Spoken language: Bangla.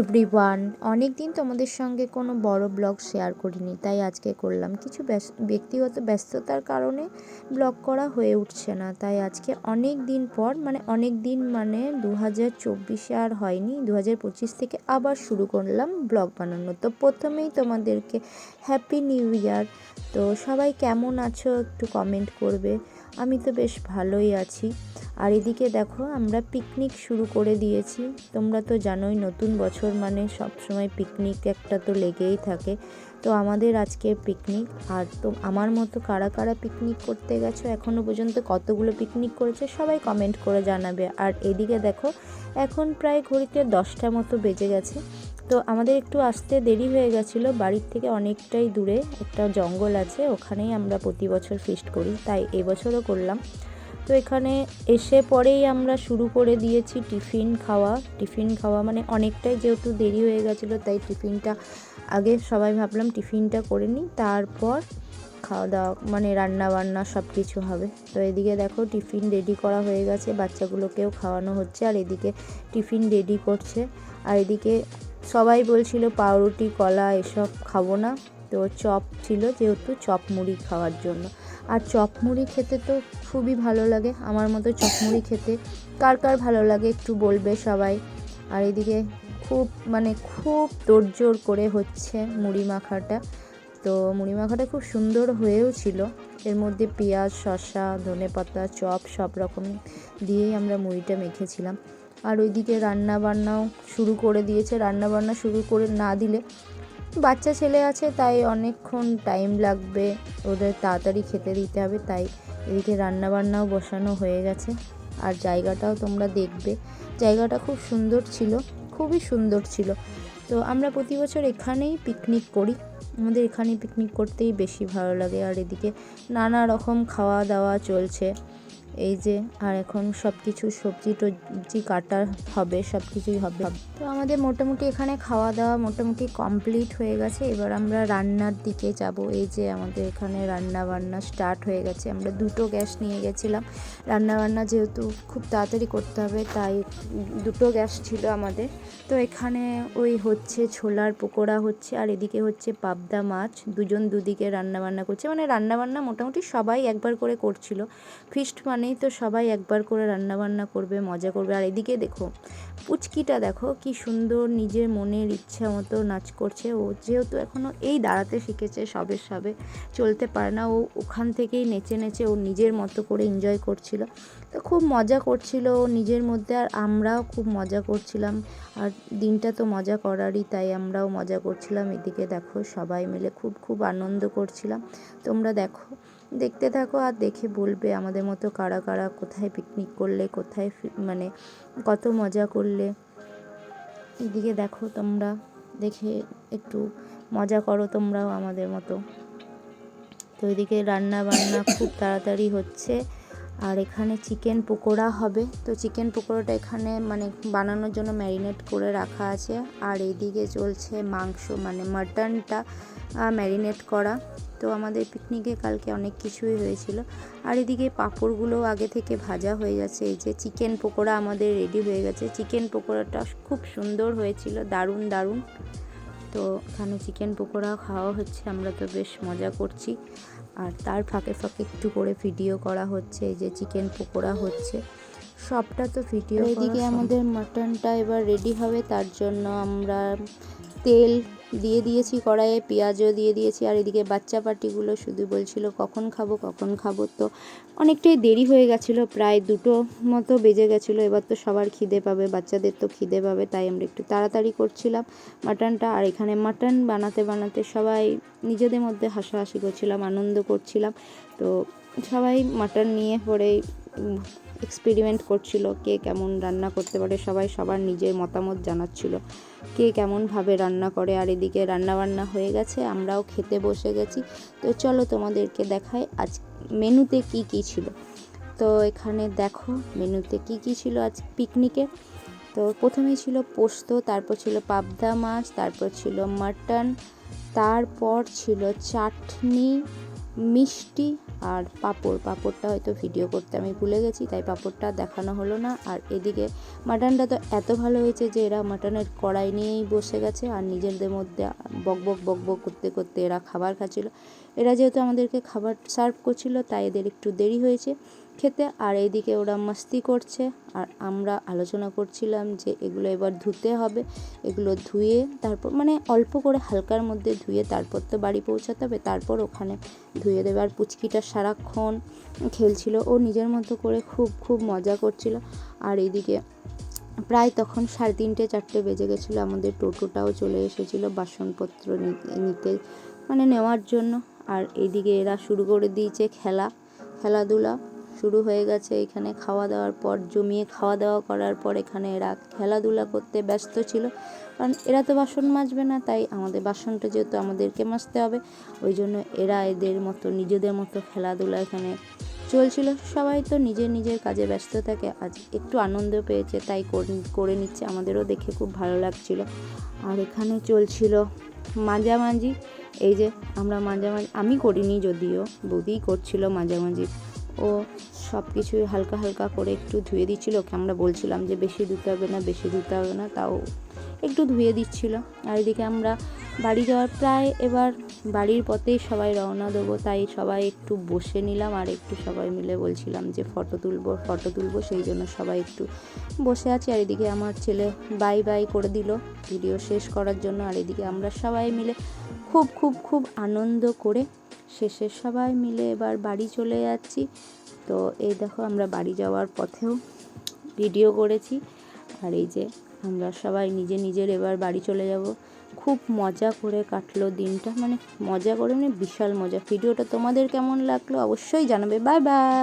এভরিওয়ান অনেক দিন তোমাদের সঙ্গে কোনো বড় ব্লগ শেয়ার করিনি, তাই আজকে করলাম। কিছু ব্যক্তিগত ব্যস্ততার কারণে ব্লগ করা হয়ে উঠছে না, তাই আজকে অনেক দিন পর মানে অনেক দিন মানে দু হাজার চব্বিশে আর হয়নি দু হাজার পঁচিশ থেকে আবার শুরু করলাম ব্লগ বানানো। তো প্রথমেই তোমাদেরকে হ্যাপি নিউ ইয়ার তো সবাই কেমন আছো একটু কমেন্ট করবে। আমি তো বেশ ভালোই আছি। আর এদিকে দেখো, আমরা পিকনিক শুরু করে দিয়েছি। তোমরা তো জানোই, নতুন বছর মানে সব সময় পিকনিক একটা তো লেগেই থাকে। তো আমাদের আজকে পিকনিক আর তো আমার মতো কারা কারা পিকনিক করতে গেছো এখনও পর্যন্ত কতগুলো পিকনিক করেছে, সবাই কমেন্ট করে জানাবে। আর এদিকে দেখো, এখন প্রায় ঘড়িতে দশটা মতো বেজে গেছে। তো আমাদের একটু আসতে দেরি হয়ে গেছিল। বাড়ির থেকে অনেকটাই দূরে একটা জঙ্গল আছে, ওখানেই আমরা প্রতি বছর ফিস্ট করি, তাই এবছরও করলাম। তো এখানে এসে পরেই আমরা শুরু করে দিয়েছি টিফিন খাওয়া। টিফিন খাওয়া মানে অনেকটাই যেহেতু দেরি হয়ে গেছিল, তাই টিফিনটা আগে সবাই ভাবলাম টিফিনটা করে নিই, তারপর খাওয়া দাওয়া মানে রান্না বান্না সব কিছু হবে। তো এদিকে দেখো টিফিন রেডি করা হয়ে গেছে, বাচ্চাগুলোকেও খাওয়ানো হচ্ছে, আর এদিকে টিফিন রেডি করছে। আর এদিকে সবাই বলছিল পাউরুটি, কলা এসব খাব না। তো চপ ছিল যেহেতু চপ মুড়ি খাওয়ার জন্য। আর চপ মুড়ি খেতে তো খুবই ভালো লাগে। আমার মতো চপ মুড়ি খেতে কার কার ভালো লাগে একটু বলবে সবাই। আর এদিকে খুব মানে খুব তোড়জোড় করে হচ্ছে মুড়ি মাখাটা। তো মুড়ি মাখাটা খুব সুন্দর হয়েও ছিল। এর মধ্যে পেঁয়াজ, শসা ধনে পাতা চপ সব রকম দিয়েই আমরা মুড়িটা মেখেছিলাম। আর ওইদিকে রান্না বান্নাও শুরু করে দিয়েছে। রান্না বান্না শুরু করে না দিলে বাচ্চা ছেলে আছে, তাই অনেকক্ষণ টাইম লাগবে ওদের তাড়াতাড়ি খেতে দিতে হবে, তাই এদিকে রান্না বান্নাও বসানো হয়ে গেছে। আর জায়গাটাও তোমরা দেখবে। জায়গাটা খুব সুন্দর ছিল, খুবই সুন্দর ছিল। তো আমরা প্রতি বছর এখানেই পিকনিক করি। আমাদের এখানেই পিকনিক করতেই বেশি ভালো লাগে। আর এদিকে নানা রকম খাওয়া দাওয়া চলছে। এই যে, আর এখন সব কিছু সবজি টবজি কাটা হবে সব কিছুই হবে। তো আমাদের মোটামুটি এখানে খাওয়া দাওয়া মোটামুটি কমপ্লিট হয়ে গেছে। এবার আমরা রান্নার দিকে যাব। এই যে আমাদের এখানে রান্না বান্না স্টার্ট হয়ে গেছে। আমরা দুটো গ্যাস নিয়ে গেছিলাম। রান্না বান্না যেহেতু খুব তাড়াতাড়ি করতে হবে, তাই দুটো গ্যাস ছিল আমাদের। তো এখানে ওই হচ্ছে ছোলার পকোড়া হচ্ছে, আর এদিকে হচ্ছে পাবদা মাছ। দুজন দুদিকে রান্না বান্না করছে। মানে রান্না বান্না মোটামুটি সবাই একবার করে করছিল। ফিস্ট মানেই তো সবাই একবার করে রান্না বান্না করবে, মজা করবে। আর এদিকে দেখো, পুচকিটা দেখো কি সুন্দর নিজের মনের ইচ্ছা মতো নাচ করছে। ও যেহেতু এখনও এই দাঁড়াতে শিখেছে সবে সবে, চলতে পারে না। ও ওখান থেকেই নেচে নেচে ও নিজের মতো করে এনজয় করছিল। তো খুব মজা করছিল ও নিজের মধ্যে আর আমরাও খুব মজা করছিলাম। আর দিনটা তো মজা করারই, তাই আমরাও মজা করছিলাম। এদিকে দেখো সবাই মিলে খুব খুব আনন্দ করছিলাম। তোমরা দেখো। দেখতে থাকো আর দেখে বলবে আমাদের মতো কারা কারা কোথায় পিকনিক করলে, কোথায় মানে কত মজা করলে। এদিকে দেখো তোমরা, দেখে একটু মজা করো তোমরাও আমাদের মতো। তো এদিকে রান্না বান্না খুব তাড়াতাড়ি হচ্ছে। আর এখানে চিকেন পকোড়া হবে। তো চিকেন পকোড়াটা এখানে মানে বানানোর জন্য ম্যারিনেট করে রাখা আছে। আর এদিকে চলছে মাংস মানে মাটনটা ম্যারিনেট করা। তো আমাদের পিকনিকে কালকে অনেক কিছুই হয়েছিল। আর এদিকে পাঁপড়গুলো আগে থেকে ভাজা হয়ে গেছে। এই যে চিকেন পকোড়া আমাদের রেডি হয়ে গেছে। চিকেন পকোড়াটা খুব সুন্দর হয়েছিল দারুণ দারুণ। তো এখানে চিকেন পকোড়া খাওয়া হচ্ছে আমরা তো বেশ মজা করছি। আর তার ফাঁকে ফাঁকে একটু করে ভিডিও করা হচ্ছে এই যে চিকেন পকোড়া হচ্ছে। সবটা তো ভিডিও এদিকে আমাদের মাটনটা এবার রেডি হবে তার জন্য আমরা তেল দিয়ে দিয়েছি, কড়াইয়ে পেঁয়াজও দিয়ে দিয়েছি। আর এদিকে বাচ্চা পাটিগুলো শুধু বলছিল, কখন খাব কখন খাব? তো অনেকটাই দেরি হয়ে গেছিল, প্রায় দুটো মতো বেজে গেছিল। এবার তো সবার খিদে পাবে, বাচ্চাদের তো খিদে পাবে, তাই আমরা একটু তাড়াতাড়ি করছিলাম মাটনটা। আর এখানে মাটন বানাতে বানাতে সবাই নিজেদের মধ্যে হাসাহাসি করছিলাম, আনন্দ করছিলাম। তো সবাই মাটন নিয়ে পরে এক্সপেরিমেন্ট করছিল, কে কেমন রান্না করতে পারে, সবাই সবার নিজের মতামত জানাচ্ছিল। কে কেমনভাবে রান্না করে, আর এদিকে রান্নাবান্না হয়ে গেছে, আমরাও খেতে বসে গেছি। তো চলো তোমাদেরকে দেখাই আজ মেনুতে কি কি ছিল। তো এখানে দেখো মেনুতে কি কি ছিল আজ পিকনিকে তো প্রথমে ছিল পোস্ত, তারপর ছিল পাবদা মাছ, তারপর ছিল মাটন, তারপর ছিল চাটনি মিষ্টি আর পাঁপড়। পাঁপড়টা হয়তো ভিডিও করতে আমি ভুলে গেছি, তাই পাঁপড়টা দেখানো হলো না। আর এদিকে মাটনটা তো এত ভালো হয়েছে যে এরা মাটনের কড়াই নিয়েই বসে গেছে আর নিজেদের মধ্যে বক বক বক বক করতে করতে এরা খাবার খাচ্ছিল। এরা যেহেতু আমাদেরকে খাবার সার্ভ করছিল, তাই এদের একটু দেরি হয়েছে। খেতে, আর এইদিকে ওরা মস্তি করছে। আর আমরা আলোচনা করছিলাম যে এগুলো এবার ধুতে হবে। এগুলো ধুয়ে তারপর মানে অল্প করে হালকার মধ্যে ধুয়ে তারপর তো বাড়ি পৌঁছাতে হবে। তারপর ওখানে ধুয়ে দেবে। আর পুচকিটা সারাক্ষণ খেলছিল। ও নিজের মতো করে খুব খুব মজা করছিল। আর এইদিকে প্রায় তখন সাড়ে তিনটে, চারটে বেজে গেছিল। আমাদের টোটোটাও চলে এসেছিল বাসনপত্র নিতে মানে নেওয়ার জন্য। আর এইদিকে এরা শুরু করে দিয়েছে খেলা। খেলাধুলা। শুরু হয়ে গেছে এখানে খাওয়া দাওয়ার পর, জমিয়ে খাওয়া দাওয়া করার পর এখানে এরা খেলাধুলা করতে ব্যস্ত ছিল। কারণ এরা তো বাসন মাজবে না, তাই আমাদের বাসনটা যেহেতু আমাদেরকে মাজতে হবে, ওই জন্য এরা এদের মতো, নিজেদের মতো খেলাধুলা এখানে চলছিল। সবাই তো নিজের নিজের কাজে ব্যস্ত থাকে, আজ একটু আনন্দ পেয়েছে, তাই করে নিচ্ছে, আমাদেরও দেখে খুব ভালো লাগছিল। আর এখানে চলছিল মাঝামাঝি, এই যে আমরা মাঝামাঝি, আমি করিনি যদিও বৌদিই করছিল মাঝামাঝি। ও সব কিছুই হালকা হালকা করে একটু ধুয়ে দিচ্ছিল। ওকে আমরা বলছিলাম যে বেশি ধুতে হবে না, বেশি ধুতে হবে না, তাও একটু ধুয়ে দিচ্ছিল। আর এদিকে আমরা বাড়ি যাওয়ার প্রায় এবার বাড়ির পথেই সবাই রওনা দেবো, তাই সবাই একটু বসে নিলাম আর একটু সবাই মিলে বলছিলাম যে ফটো তুলবো ফটো তুলবো, সেই জন্য সবাই একটু বসে আছি। আর এদিকে আমার ছেলে বাই বাই করে দিল ভিডিও শেষ করার জন্য। আর এদিকে আমরা সবাই মিলে খুব খুব খুব আনন্দ করে শেষে সবাই মিলে এবার বাড়ি চলে যাচ্ছি। তো এই দেখো আমরা বাড়ি যাওয়ার পথেও ভিডিও করেছি। আর এই যে আমরা সবাই নিজে নিজের এবার বাড়ি চলে যাব। খুব মজা করে কাটলো দিনটা। মানে মজা করে মানে বিশাল মজা। ভিডিওটা তোমাদের কেমন লাগল অবশ্যই জানাবে। Bye bye